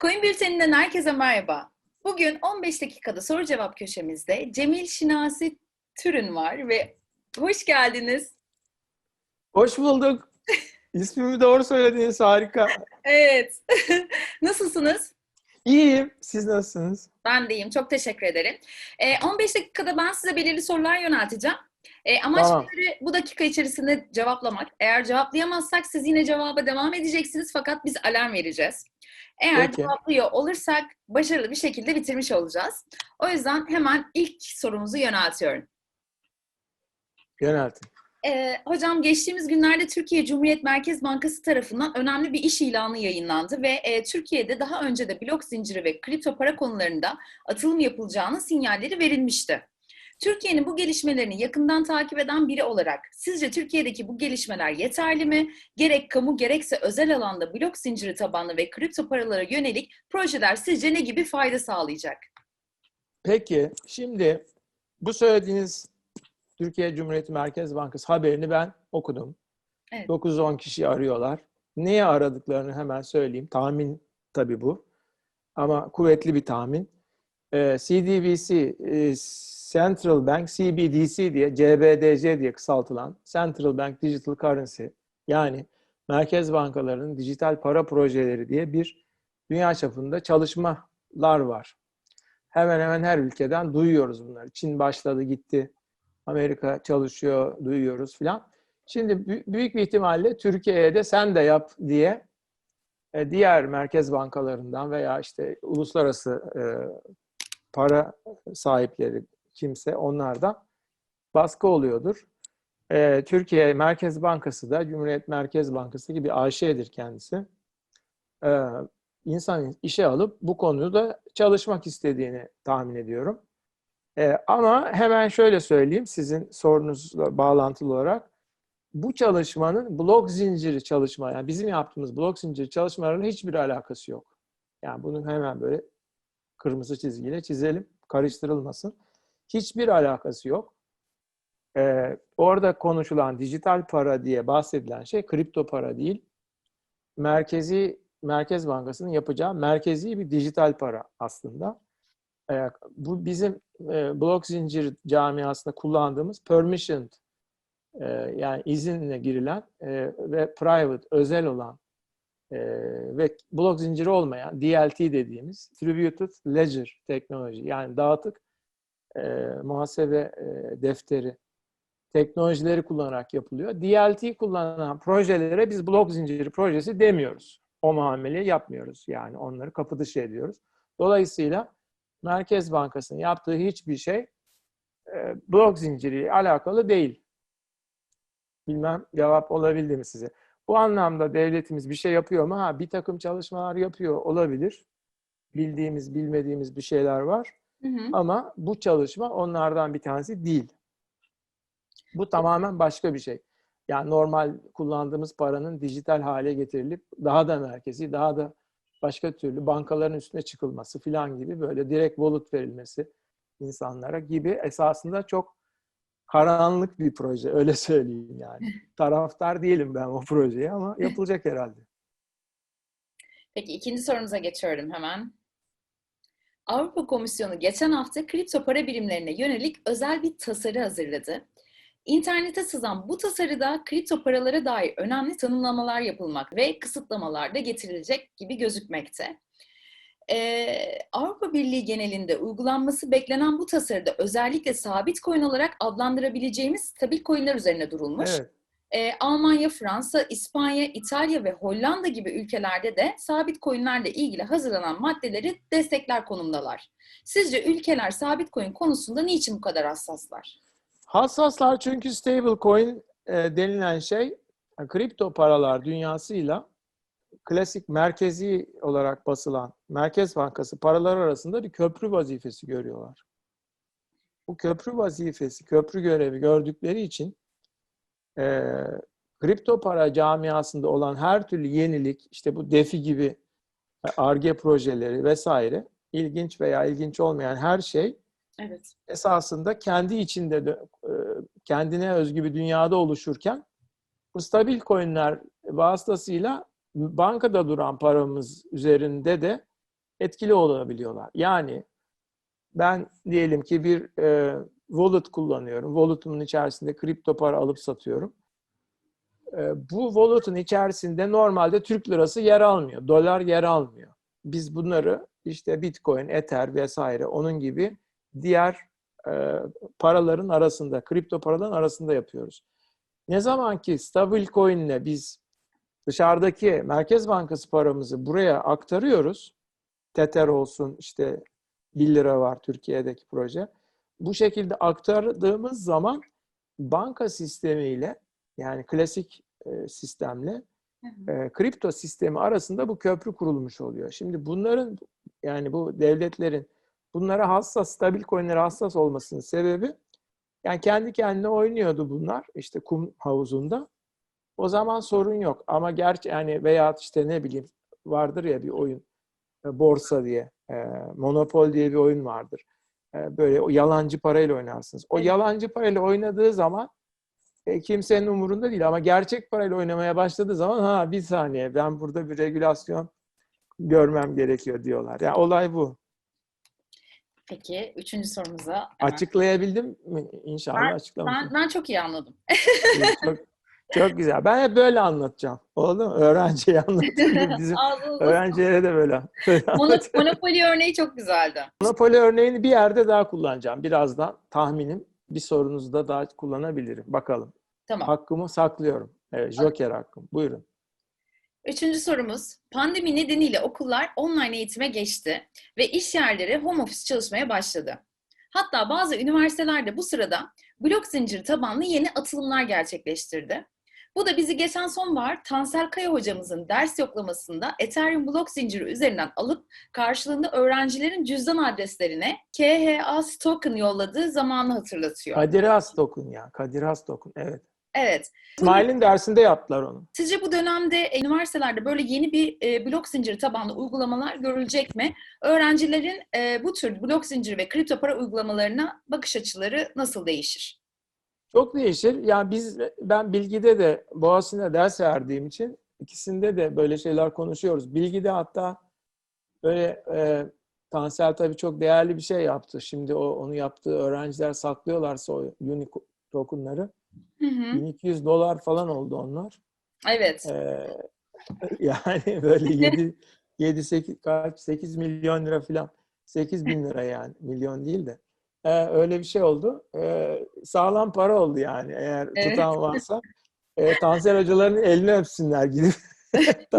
Coin Bülteni'nden herkese merhaba. Bugün 15 dakikada soru cevap köşemizde Cemil Şinasi Türün var ve hoş geldiniz. Hoş bulduk. İsmimi doğru söylediniz. Harika. Evet. Nasılsınız? İyiyim. Siz nasılsınız? Ben de iyiyim. Çok teşekkür ederim. Ee, 15 dakikada ben size belirli sorular yönelteceğim. Ee, amaç Tamam. bu dakika içerisinde cevaplamak. Eğer cevaplayamazsak siz yine cevaba devam edeceksiniz fakat biz alarm vereceğiz. Eğer Peki. cevaplıyor olursak başarılı bir şekilde bitirmiş olacağız. O yüzden hemen ilk sorumuzu yöneltiyorum. Yöneltin. Ee, hocam geçtiğimiz günlerde Türkiye Cumhuriyet Merkez Bankası tarafından önemli bir iş ilanı yayınlandı ve e, Türkiye'de daha önce de blok zinciri ve kripto para konularında atılım yapılacağının sinyalleri verilmişti. Türkiye'nin bu gelişmelerini yakından takip eden biri olarak sizce Türkiye'deki bu gelişmeler yeterli mi? Gerek kamu gerekse özel alanda blok zinciri tabanlı ve kripto paralara yönelik projeler sizce ne gibi fayda sağlayacak? Peki, şimdi bu söylediğiniz Türkiye Cumhuriyeti Merkez Bankası haberini ben okudum. Evet. 9-10 kişi arıyorlar. Neye aradıklarını hemen söyleyeyim. Tahmin tabii bu. Ama kuvvetli bir tahmin. Ee, CDBC, e, Central Bank, CBDC diye, CBDC diye kısaltılan Central Bank Digital Currency yani merkez bankalarının dijital para projeleri diye bir dünya çapında çalışmalar var. Hemen hemen her ülkeden duyuyoruz bunları. Çin başladı gitti, Amerika çalışıyor, duyuyoruz filan. Şimdi bü- büyük bir ihtimalle Türkiye'ye de sen de yap diye e, diğer merkez bankalarından veya işte uluslararası e, para sahipleri kimse onlardan baskı oluyordur. E, Türkiye Merkez Bankası da Cumhuriyet Merkez Bankası gibi AŞ'dir kendisi. E, insan işe alıp bu konuda çalışmak istediğini tahmin ediyorum. E, ama hemen şöyle söyleyeyim sizin sorunuzla bağlantılı olarak bu çalışmanın blok zinciri çalışma, yani bizim yaptığımız blok zinciri çalışmalarıyla hiçbir alakası yok. Yani bunu hemen böyle kırmızı çizgiyle çizelim, karıştırılmasın. Hiçbir alakası yok. Ee, orada konuşulan dijital para diye bahsedilen şey kripto para değil. Merkezi Merkez Bankası'nın yapacağı merkezi bir dijital para aslında. Ee, bu bizim e, blok zincir camiasında kullandığımız permissioned e, yani izinle girilen e, ve private, özel olan e, ve blok zinciri olmayan DLT dediğimiz Distributed Ledger teknoloji yani dağıtık e, muhasebe e, defteri teknolojileri kullanarak yapılıyor. DLT kullanan projelere biz blok zinciri projesi demiyoruz. O muameleyi yapmıyoruz. Yani onları kapı dışı ediyoruz. Dolayısıyla Merkez Bankası'nın yaptığı hiçbir şey e, blok zinciriyle alakalı değil. Bilmem cevap olabildi mi size? Bu anlamda devletimiz bir şey yapıyor mu? Ha, bir takım çalışmalar yapıyor olabilir. Bildiğimiz, bilmediğimiz bir şeyler var. Hı hı. Ama bu çalışma onlardan bir tanesi değil. Bu tamamen başka bir şey. Yani normal kullandığımız paranın dijital hale getirilip daha da merkezi, daha da başka türlü bankaların üstüne çıkılması filan gibi böyle direkt wallet verilmesi insanlara gibi esasında çok karanlık bir proje öyle söyleyeyim yani. Taraftar değilim ben o projeye ama yapılacak herhalde. Peki ikinci sorumuza geçiyorum hemen. Avrupa Komisyonu geçen hafta kripto para birimlerine yönelik özel bir tasarı hazırladı. İnternete sızan bu tasarıda kripto paralara dair önemli tanımlamalar yapılmak ve kısıtlamalar da getirilecek gibi gözükmekte. Ee, Avrupa Birliği genelinde uygulanması beklenen bu tasarıda özellikle sabit coin olarak adlandırabileceğimiz stabil coinler üzerine durulmuş. Evet. Ee, Almanya, Fransa, İspanya, İtalya ve Hollanda gibi ülkelerde de sabit coinlerle ilgili hazırlanan maddeleri destekler konumdalar. Sizce ülkeler sabit coin konusunda niçin bu kadar hassaslar? Hassaslar çünkü stablecoin e, denilen şey e, kripto paralar dünyasıyla klasik merkezi olarak basılan Merkez Bankası paralar arasında bir köprü vazifesi görüyorlar. Bu köprü vazifesi, köprü görevi gördükleri için e, kripto para camiasında olan her türlü yenilik, işte bu DeFi gibi Ar-Ge projeleri vesaire, ilginç veya ilginç olmayan her şey Evet. esasında kendi içinde de kendine özgü bir dünyada oluşurken bu stabil coinler vasıtasıyla bankada duran paramız üzerinde de etkili olabiliyorlar. Yani ben diyelim ki bir e, wallet kullanıyorum. Wallet'ımın içerisinde kripto para alıp satıyorum. E, bu wallet'ın içerisinde normalde Türk lirası yer almıyor. Dolar yer almıyor. Biz bunları işte Bitcoin, Ether vesaire onun gibi diğer e, paraların arasında, kripto paraların arasında yapıyoruz. Ne zaman ki stabil coin ile biz dışarıdaki Merkez Bankası paramızı buraya aktarıyoruz, Tether olsun işte 1 lira var Türkiye'deki proje. Bu şekilde aktardığımız zaman banka sistemiyle yani klasik e, sistemle e, kripto sistemi arasında bu köprü kurulmuş oluyor. Şimdi bunların yani bu devletlerin bunlara hassas, stabil coinlere hassas olmasının sebebi yani kendi kendine oynuyordu bunlar işte kum havuzunda. O zaman sorun yok ama gerçi yani veya işte ne bileyim vardır ya bir oyun e, borsa diye, e, monopol diye bir oyun vardır. E, böyle o yalancı parayla oynarsınız. O Evet. yalancı parayla oynadığı zaman e, kimsenin umurunda değil ama gerçek parayla oynamaya başladığı zaman ha bir saniye ben burada bir regülasyon görmem gerekiyor diyorlar. Yani olay bu. Peki üçüncü sorumuza. Açıklayabildim mi? İnşallah Ben- açıklamışım. Ben, ben çok iyi anladım. çok, çok güzel. Ben hep böyle anlatacağım. Oldu mu? Öğrenciye anlatırdım. Bizim Ağzınıza öğrencilere de böyle, böyle Mono- anlatıyorum. Monopoly örneği çok güzeldi. Monopoly örneğini bir yerde daha kullanacağım. Birazdan tahminim bir sorunuzda daha kullanabilirim. Bakalım. Tamam. Hakkımı saklıyorum. Evet, Joker hakkım. Buyurun. Üçüncü sorumuz. Pandemi nedeniyle okullar online eğitime geçti ve iş yerleri home office çalışmaya başladı. Hatta bazı üniversitelerde bu sırada blok zinciri tabanlı yeni atılımlar gerçekleştirdi. Bu da bizi geçen sonbahar Tansel Kaya hocamızın ders yoklamasında Ethereum blok zinciri üzerinden alıp karşılığında öğrencilerin cüzdan adreslerine KHA token yolladığı zamanı hatırlatıyor. Kadir Has Token ya. Kadir Has Token. Evet. Evet. İsmail'in dersinde yaptılar onu. Sizce bu dönemde e, üniversitelerde böyle yeni bir e, blok zinciri tabanlı uygulamalar görülecek mi? Öğrencilerin e, bu tür blok zinciri ve kripto para uygulamalarına bakış açıları nasıl değişir? Çok değişir. Yani biz ben bilgide de Boğaziçi'nde ders verdiğim için ikisinde de böyle şeyler konuşuyoruz. Bilgide hatta böyle e, Tansel tabii çok değerli bir şey yaptı. Şimdi o onu yaptığı öğrenciler saklıyorlarsa o unique tokenları Hı hı. 1200 dolar falan oldu onlar. Evet. Ee, yani böyle 7 7 8 kaç 8 milyon lira falan 8 bin lira yani milyon değil de Ee, öyle bir şey oldu. Ee, sağlam para oldu yani eğer Evet. tutan varsa. Ee, Tansel hocaların elini öpsünler gidip.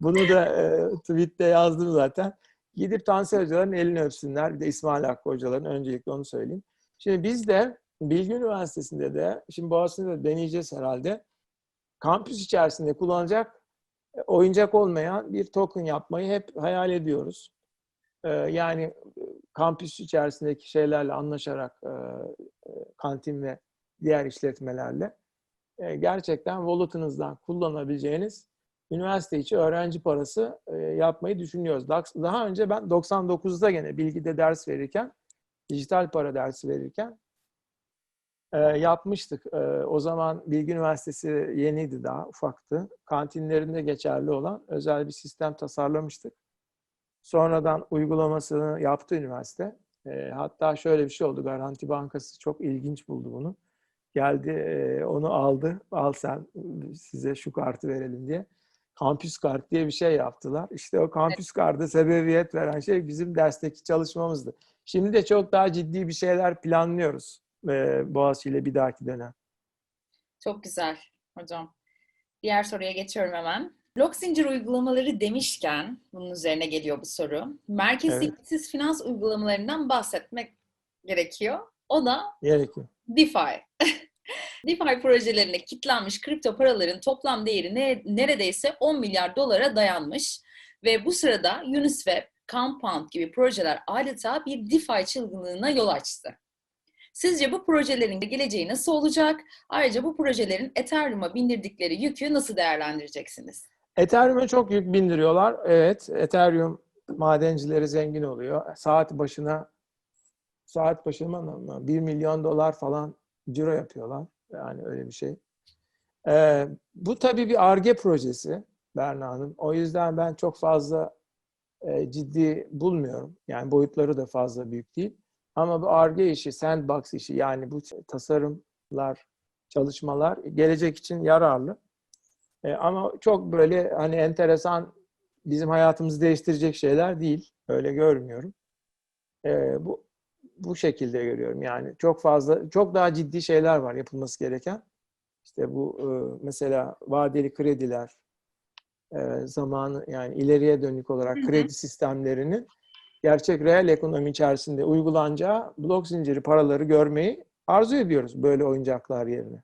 Bunu da e, tweette yazdım zaten. Gidip Tansel hocaların elini öpsünler. Bir de İsmail Hakkı hocaların öncelikle onu söyleyeyim. Şimdi biz de Bilgi Üniversitesi'nde de şimdi Boğaziçi'nde de deneyeceğiz herhalde. Kampüs içerisinde kullanacak e, oyuncak olmayan bir token yapmayı hep hayal ediyoruz. Ee, yani kampüs içerisindeki şeylerle anlaşarak e, kantin ve diğer işletmelerle gerçekten wallet'ınızdan kullanabileceğiniz üniversite içi öğrenci parası yapmayı düşünüyoruz. Daha- önce ben 99'da gene bilgide ders verirken, dijital para dersi verirken yapmıştık. O zaman Bilgi Üniversitesi yeniydi daha, ufaktı. Kantinlerinde geçerli olan özel bir sistem tasarlamıştık. Sonradan uygulamasını yaptı üniversite. E, hatta şöyle bir şey oldu. Garanti Bankası çok ilginç buldu bunu. Geldi e, onu aldı. Al sen size şu kartı verelim diye. Kampüs kart diye bir şey yaptılar. İşte o kampüs kartı sebebiyet veren şey bizim dersteki çalışmamızdı. Şimdi de çok daha ciddi bir şeyler planlıyoruz e, Boğaziçi ile bir dahaki dönem. Çok güzel hocam. Diğer soruya geçiyorum hemen. Blok zincir uygulamaları demişken bunun üzerine geliyor bu soru. Merkez Evet. finans uygulamalarından bahsetmek gerekiyor. O da Gerekiyor. DeFi. DeFi projelerine kitlenmiş kripto paraların toplam değeri ne- neredeyse 10 milyar dolara dayanmış. Ve bu sırada Uniswap, Compound gibi projeler adeta bir DeFi çılgınlığına yol açtı. Sizce bu projelerin geleceği nasıl olacak? Ayrıca bu projelerin Ethereum'a bindirdikleri yükü nasıl değerlendireceksiniz? Ethereum'a çok yük bindiriyorlar. Evet, Ethereum madencileri zengin oluyor. Saat başına saat başına mı 1 milyon dolar falan ciro yapıyorlar. Yani öyle bir şey. Ee, bu tabii bir ARGE projesi Berna Hanım. O yüzden ben çok fazla e, ciddi bulmuyorum. Yani boyutları da fazla büyük değil. Ama bu Ar-Ge işi, sandbox işi yani bu tasarımlar, çalışmalar gelecek için yararlı. E, ama çok böyle hani enteresan bizim hayatımızı değiştirecek şeyler değil. Öyle görmüyorum. E, bu bu şekilde görüyorum. Yani çok fazla, çok daha ciddi şeyler var yapılması gereken. İşte bu e, mesela vadeli krediler, e, zamanı yani ileriye dönük olarak kredi sistemlerinin gerçek reel ekonomi içerisinde uygulanacağı blok zinciri paraları görmeyi arzu ediyoruz böyle oyuncaklar yerine.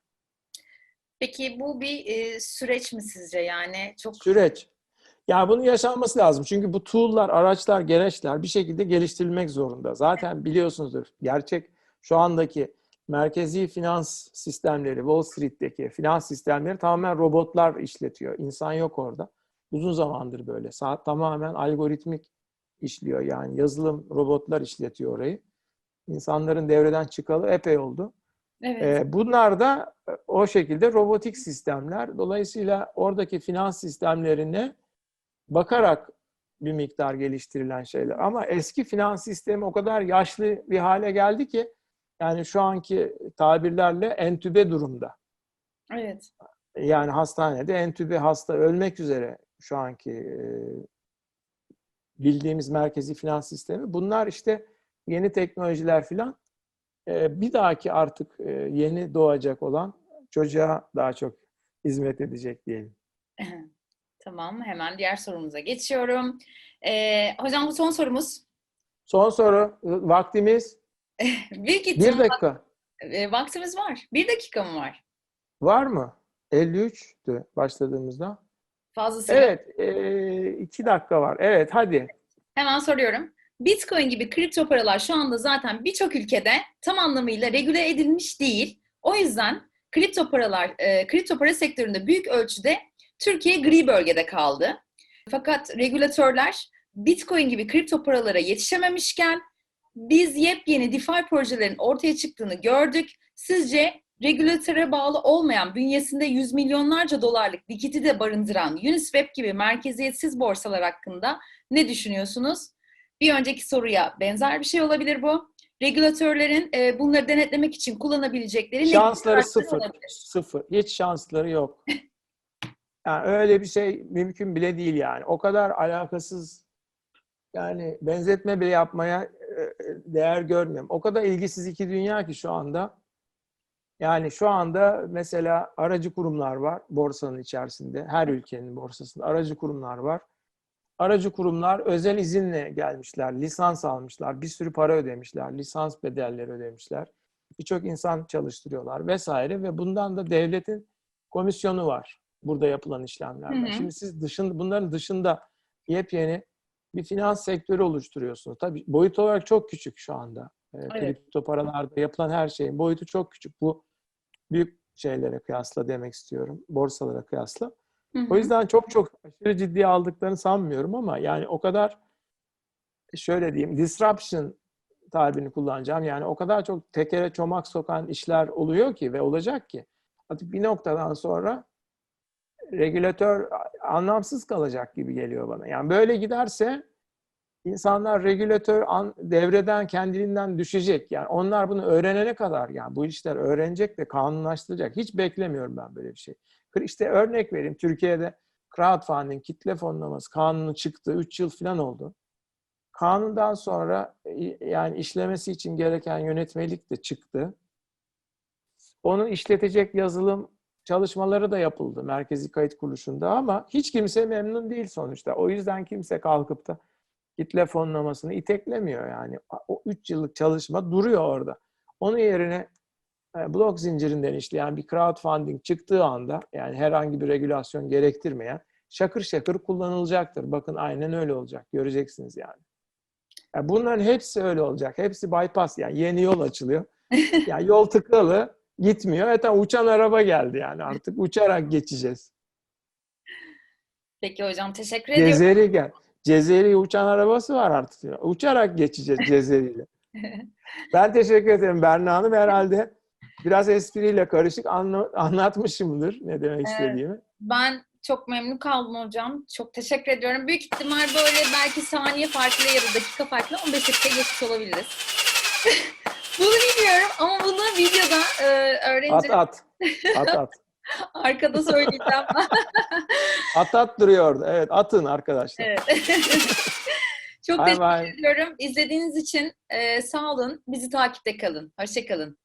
Peki bu bir e, süreç mi sizce yani? Çok Süreç. Yani bunun yaşanması lazım. Çünkü bu tool'lar, araçlar, gereçler bir şekilde geliştirilmek zorunda. Zaten biliyorsunuzdur. Gerçek şu andaki merkezi finans sistemleri, Wall Street'teki finans sistemleri tamamen robotlar işletiyor. İnsan yok orada. Uzun zamandır böyle. Saat tamamen algoritmik işliyor. Yani yazılım robotlar işletiyor orayı. İnsanların devreden çıkalı epey oldu. Evet. Ee, bunlar da e, o şekilde robotik sistemler. Dolayısıyla oradaki finans sistemlerine bakarak bir miktar geliştirilen şeyler. Ama eski finans sistemi o kadar yaşlı bir hale geldi ki yani şu anki tabirlerle entübe durumda. Evet. Yani hastanede entübe hasta ölmek üzere şu anki e, bildiğimiz merkezi finans sistemi. Bunlar işte yeni teknolojiler filan bir dahaki artık e, yeni doğacak olan çocuğa daha çok hizmet edecek diyelim. Tamam, hemen diğer sorumuza geçiyorum. Ee, hocam bu son sorumuz. Son soru. Vaktimiz bir ihtimal dakika. e, vaktimiz var. Bir dakika mı var? Var mı? 53'tü başladığımızda. Fazla süre. Evet. e, iki dakika var. Evet hadi. Hemen soruyorum. Bitcoin gibi kripto paralar şu anda zaten birçok ülkede tam anlamıyla regüle edilmiş değil. O yüzden kripto paralar, e, kripto para sektöründe büyük ölçüde Türkiye gri bölgede kaldı. Fakat regülatörler Bitcoin gibi kripto paralara yetişememişken biz yepyeni DeFi projelerin ortaya çıktığını gördük. Sizce regülatöre bağlı olmayan, bünyesinde yüz milyonlarca dolarlık likidi de barındıran Uniswap gibi merkeziyetsiz borsalar hakkında ne düşünüyorsunuz? Bir önceki soruya benzer bir şey olabilir bu. Regülatörlerin e, bunları denetlemek için kullanabilecekleri Şansları sıfır. olabilir? Sıfır. Hiç şansları yok. Yani öyle bir şey mümkün bile değil yani. O kadar alakasız yani benzetme bile yapmaya e, değer görmüyorum. O kadar ilgisiz iki dünya ki şu anda. Yani şu anda mesela aracı kurumlar var borsanın içerisinde. Her ülkenin borsasında aracı kurumlar var. Aracı kurumlar özel izinle gelmişler, lisans almışlar, bir sürü para ödemişler, lisans bedelleri ödemişler. Birçok insan çalıştırıyorlar vesaire ve bundan da devletin komisyonu var burada yapılan işlemlerden. Hı hı. Şimdi siz dışında, bunların dışında yepyeni bir finans sektörü oluşturuyorsunuz. Tabii boyut olarak çok küçük şu anda. Ee, Evet. Kripto paralarda yapılan her şeyin boyutu çok küçük. Bu büyük şeylere kıyasla demek istiyorum. Borsalara kıyasla. Hı hı. O yüzden çok çok aşırı ciddiye aldıklarını sanmıyorum ama yani o kadar şöyle diyeyim disruption tabirini kullanacağım. Yani o kadar çok tekere çomak sokan işler oluyor ki ve olacak ki artık bir noktadan sonra regülatör anlamsız kalacak gibi geliyor bana. Yani böyle giderse insanlar regülatör an- devreden kendiliğinden düşecek. Yani onlar bunu öğrenene kadar yani bu işler öğrenecek ve kanunlaştıracak. Hiç beklemiyorum ben böyle bir şey. İşte örnek vereyim Türkiye'de crowdfunding, kitle fonlaması kanunu çıktı. 3 yıl falan oldu. Kanundan sonra e, yani işlemesi için gereken yönetmelik de çıktı. Onu işletecek yazılım çalışmaları da yapıldı Merkezi Kayıt Kuruluşu'nda ama hiç kimse memnun değil sonuçta. O yüzden kimse kalkıp da kitle fonlamasını iteklemiyor yani. O 3 yıllık çalışma duruyor orada. Onun yerine blok zincirinden işleyen bir crowdfunding çıktığı anda yani herhangi bir regülasyon gerektirmeyen şakır şakır kullanılacaktır. Bakın aynen öyle olacak. Göreceksiniz yani. Ya bunların hepsi öyle olacak. Hepsi bypass yani yeni yol açılıyor. Yani yol tıkalı gitmiyor. Hatta uçan araba geldi yani artık uçarak geçeceğiz. Peki hocam teşekkür ediyorum. Cezeri gel. Cezeri uçan arabası var artık. Uçarak geçeceğiz Cezeri'yle. Ben teşekkür ederim Berna Hanım. Herhalde biraz espriyle karışık anla- anlatmışımdır ne demek Evet. istediğimi. Ben Çok memnun kaldım hocam. Çok teşekkür ediyorum. Büyük ihtimal böyle belki saniye farklı ya da dakika farklı 15 dakika geçmiş olabiliriz. bunu bilmiyorum ama bunu videoda e, At öğrenince at. At at. arkada söyleyeceğim. At at duruyordu. Evet atın arkadaşlar. evet. Çok Bay teşekkür bay. ediyorum. İzlediğiniz için e, sağ olun. Bizi takipte kalın. Hoşçakalın.